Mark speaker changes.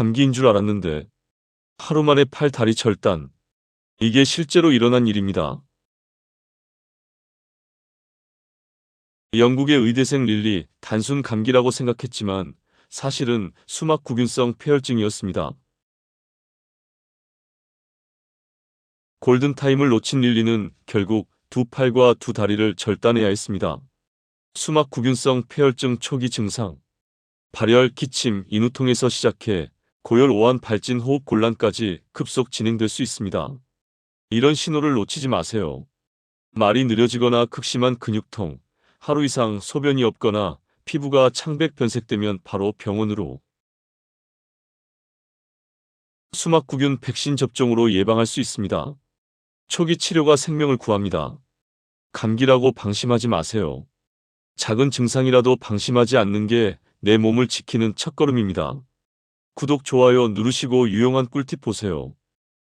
Speaker 1: 감기인 줄 알았는데 하루 만에 팔, 다리 절단. 이게 실제로 일어난 일입니다. 영국의 의대생 릴리 단순 감기라고 생각했지만 사실은 수막구균성 폐혈증이었습니다. 골든타임을 놓친 릴리는 결국 두 팔과 두 다리를 절단해야 했습니다. 수막구균성 폐혈증 초기 증상 발열, 기침, 인후통에서 시작해 고열, 오한, 발진, 호흡 곤란까지 급속 진행될 수 있습니다. 이런 신호를 놓치지 마세요. 말이 느려지거나 극심한 근육통, 하루 이상 소변이 없거나 피부가 창백 변색되면 바로 병원으로. 수막구균 백신 접종으로 예방할 수 있습니다. 초기 치료가 생명을 구합니다. 감기라고 방심하지 마세요. 작은 증상이라도 방심하지 않는 게 내 몸을 지키는 첫걸음입니다. 구독, 좋아요 누르시고 유용한 꿀팁 보세요.